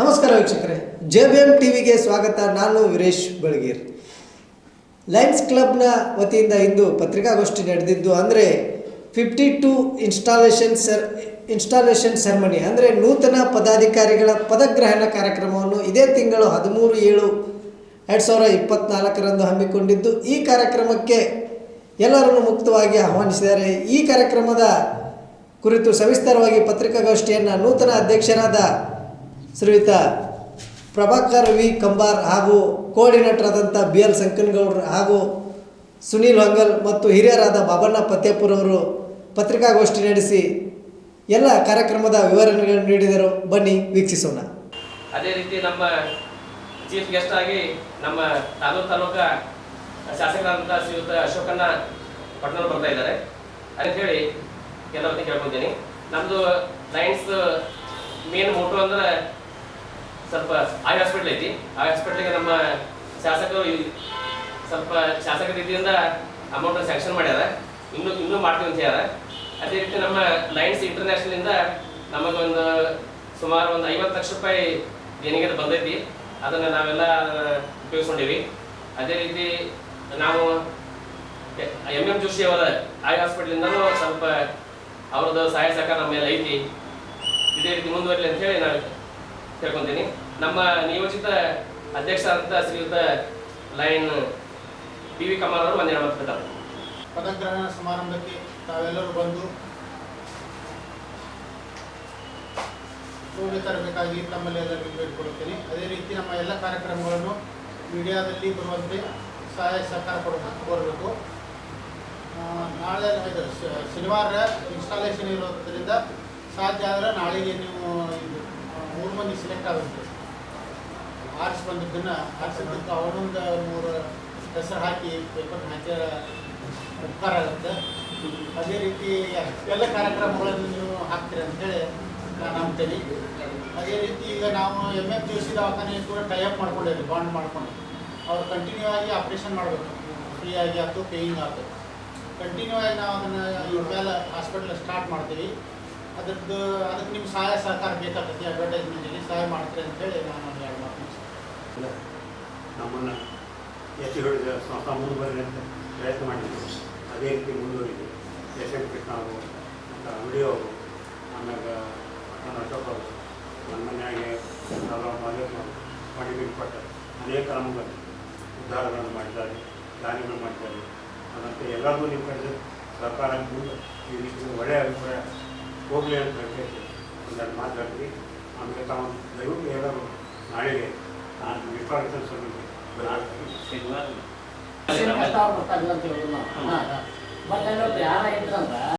ನಮಸ್ಕಾರ ವೀಕ್ಷಕರೇ J B M ಟಿವಿಗೆ ಸ್ವಾಗತ. ನಾನು ವೀರೇಶ್ ಬೆಳಗೀರ್. ಲಯನ್ಸ್ ಕ್ಲಬ್ನ ವತಿಯಿಂದ ಇಂದು ಪತ್ರಿಕಾಗೋಷ್ಠಿ ನಡೆದಿದ್ದು, ಅಂದರೆ fifty two installation sir installation ceremony ಅಂದರೆ ನೂತನ ಪದಾಧಿಕಾರಿಗಳ ಪದಗ್ರಹಣ ಕಾರ್ಯಕ್ರಮವನ್ನು ಇದೇ ತಿಂಗಳು ಹದಿಮೂರು ಏಳು ಎರಡು ಸಾವಿರ ಇಪ್ಪತ್ನಾಲ್ಕರಂದು ಹಮ್ಮಿಕೊಂಡಿದ್ದು. ಈ ಕಾರ್ಯಕ್ರಮಕ್ಕೆ ಎಲ್ಲರನ್ನು ಮುಕ್ತವಾಗಿ ಆಹ್ವಾನಿಸಿದ್ದಾರೆ. ಈ ಕಾರ್ಯಕ್ರಮದ ಕುರಿತು ಸವಿಸ್ತಾರವಾಗಿ ಪತ್ರಿಕಾಗೋಷ್ಠಿಯನ್ನು ನೂತನ ಅಧ್ಯಕ್ಷರಾದ ಶ್ರೀಯುತ ಪ್ರಭಾಕರ್ ವಿ. ಕಂಬಾರ್ ಹಾಗೂ ಕೋಆರ್ಡಿನೇಟರ್ ನಟರಾದಂಥ ಬಿ. ಎಲ್. ಸಂಕನಗೌಡ್ರು ಹಾಗೂ ಸುನೀಲ್ ಹೊಂಗಲ್ ಮತ್ತು ಹಿರಿಯರಾದ ಬಾಬಣ್ಣ ಪತ್ಯಾಪುರ್ ಅವರು ಪತ್ರಿಕಾಗೋಷ್ಠಿ ನಡೆಸಿ ಎಲ್ಲ ಕಾರ್ಯಕ್ರಮದ ವಿವರಣೆಗಳನ್ನು ನೀಡಿದರು. ಬನ್ನಿ, ವೀಕ್ಷಿಸೋಣ. ಅದೇ ರೀತಿ ನಮ್ಮ ಚೀಫ್ ಗೆಸ್ಟ್ ಆಗಿ ನಮ್ಮ ತಾಲೂಕು ತಾಲೂಕ ಶಾಸಕರಾದಂಥ ಶ್ರೀಯುತ ಅಶೋಕಣ್ಣ ಪಟ್ನವ್ರು ಬರ್ತಾ ಇದ್ದಾರೆ. ಅಂತ ಹೇಳಿ ಎಲ್ಲರನ್ನ ಕೇಳ್ಕೊತೀನಿ ನಮ್ಮದು ಲೈನ್ಸ್ ಮೇನ್ ಮೋಟೋ ಅಂದ್ರೆ ಸ್ವಲ್ಪ ಐ ಹಾಸ್ಪಿಟ್ಲ್ ಐತಿ. ಆ ಹಾಸ್ಪಿಟ್ಲಿಗೆ ನಮ್ಮ ಶಾಸಕರು ಸ್ವಲ್ಪ ಶಾಸಕ ರೀತಿಯಿಂದ ಅಮೌಂಟ್ ಸ್ಯಾಂಕ್ಷನ್ ಮಾಡ್ಯಾರ. ಇನ್ನೂ ಇನ್ನೂ ಮಾಡ್ತೀವಿ ಅಂತ ಹೇಳ್ಯಾರ. ಅದೇ ರೀತಿ ನಮ್ಮ ಲೈನ್ಸ್ ಇಂಟರ್ನ್ಯಾಷನಲಿಂದ ನಮಗೊಂದು ಸುಮಾರು ಒಂದು ಐವತ್ತು ಲಕ್ಷ ರೂಪಾಯಿ ದೇಣಿಗೆ ಬಂದೈತಿ. ಅದನ್ನು ನಾವೆಲ್ಲ, ಉಪಯೋಗಿಸ್ಕೊಂಡಿವಿ. ಅದೇ ರೀತಿ ನಾವು ಎಂ ಎಂ ಜೋಶಿ ಅವರ ಹಾಸ್ಪಿಟ್ಲಿಂದನೂ ಸ್ವಲ್ಪ ಅವ್ರದ್ದು ಸಹಾಯ ಸಹಕಾರ ನಮ್ಮ ಮೇಲೆ ಐತಿ. ಇದೇ ರೀತಿ ಮುಂದುವರಲಿ ಅಂತ ಹೇಳಿ ನಾನು ಕೇಳ್ಕೊಂತೀನಿ. ನಮ್ಮ ನಿಯೋಜಿತ ಅಂತ ಶ್ರೀಯುತ ಲೈನ್ ಪಿ ವಿ ಕಮಾರ್ ಅವರು ಮಂದಿರ ಮಾತು ಪದಗ್ರಹಣ ಸಮಾರಂಭಕ್ಕೆ ತಾವೆಲ್ಲರೂ ಬಂದು ತರಬೇಕಾಗಿ ತಮ್ಮಲ್ಲಿ ಎಲ್ಲರಿಗೂ ಬೇಡಿಕೊಳ್ಳುತ್ತೇನೆ ಅದೇ ರೀತಿ ನಮ್ಮ ಎಲ್ಲ ಕಾರ್ಯಕ್ರಮಗಳನ್ನು ಮೀಡಿಯಾದಲ್ಲಿ ಬರುವಂತೆ ಸಹಾಯ ಸಹಕಾರ ಕೊಡಬೇಕು ಕೋರಬೇಕು. ನಾಳೆ ಶನಿವಾರ ಇನ್ಸ್ಟಾಲೇಷನ್ ಇರೋದ್ರಿಂದ ಸಾಧ್ಯ ಆದರೆ ನಾಳೆಗೆ ನೀವು ಆಗುತ್ತೆ ಆರಿಸಿ ಬಂದಿದ್ದನ್ನು ಆರಿಸಿದ್ದಕ್ಕೆ ಅವನೊಂದು ಮೂರು ಹೆಸರು ಹಾಕಿ ಪೇಪರ್ ಹಾಕಿ ಉಪಕಾರ ಆಗುತ್ತೆ. ಅದೇ ರೀತಿ ಎಲ್ಲ ಕಾರ್ಯಕ್ರಮಗಳನ್ನು ನೀವು ಹಾಕ್ತೀರಿ ಅಂತೇಳಿ ನಾನು ನಂಬ್ತೇನೆ. ಅದೇ ರೀತಿ ಈಗ ನಾವು ಎಂ ಎಫ್ ಸಿ ದವಾಖಾನೆ ಕೂಡ ಟೈಅಪ್ ಮಾಡ್ಕೊಂಡಿದ್ದೀವಿ ಬಾಂಡ್ ಮಾಡ್ಕೊಂಡು. ಅವ್ರು ಕಂಟಿನ್ಯೂ ಆಗಿ ಆಪ್ರೇಷನ್ ಮಾಡಬೇಕು. ಫ್ರೀ ಆಗಿ ಆಯ್ತು ಪೇಯಿಂಗ್ ಆಯ್ತು. ಕಂಟಿನ್ಯೂ ಆಗಿ ನಾವು ಅದನ್ನು ಇವ್ರ ಮೇಲೆ ಹಾಸ್ಪಿಟ್ಲ್ ಸ್ಟಾರ್ಟ್ ಮಾಡ್ತೀವಿ. ಅದ್ರದ್ದು ಅದಕ್ಕೆ ನಿಮ್ಮ ಸಹಾಯ ಸಹಕಾರ ಬೇಕಾಗುತ್ತೆ ಅಡ್ವರ್ಟೈಸ್ಮೆಂಟಲ್ಲಿ ಸಹಾಯ ಮಾಡ್ತೀರಿ ಅಂತೇಳಿ ನಾನು ಒಂದು ಎರಡು ಮಾತು ಇಲ್ಲ, ನಮ್ಮನ್ನು ಎಷ್ಟು ಹೇಳಿದ ಸಂಸ್ಥೆ ಮುಂದುವರಿ ಅಂತ ಪ್ರಯತ್ನ ಮಾಡಿದ್ದೀವಿ ಅದೇ ರೀತಿ ಮುಂದುವರಿದ್ವಿ ಯಶವಂತ ಕೃಷ್ಣ ಅವರು ಮತ್ತು ವಿಡಿಯೋ ಅವರು ಆಮ್ಯಾಗ ನನ್ನ ಅಶೋಕ್ ಅವರು ನನ್ನ ಮನೆಯಾಗೆ ನಾವು ಮಾಡಿ ಕೊಟ್ಟ ಅನೇಕ ನಮಗೆ ಉದ್ಧಾರಗಳನ್ನು ಮಾಡಿದ್ದಾರೆ, ದಾನಿಗಳು ಮಾಡಿದ್ದಾರೆ. ಅದಂತೆ ಎಲ್ಲರಿಗೂ ನಿಮ್ಮ ಕಡೆ ಸರ್ಕಾರ ಈ ರೀತಿ ಒಳ್ಳೆಯ ಅಭಿಪ್ರಾಯ ಹೋಗಲಿ ಅಂತ ಹೇಳಿ ಒಂದೆರಡು ಮಾತಾಡ್ತೀವಿ ಆಮೇಲೆ ತಾವು ದಯವಿಟ್ಟು ಎಲ್ಲರೂ ನಾಳೆಗೆ ನಾನು ವಿಶ್ವಾಸ ಸಮಿತಿ ಶನಿವಾರ. ಸ್ಟಾರ್ ಬರ್ತಾ ಇಲ್ಲ ಅಂತ ಹೇಳಿದ್ರು ನಾವು. ಬಟ್ ಏನಂದ್ರೆ ಯಾರ ಇದ್ರಂದ್ರೆ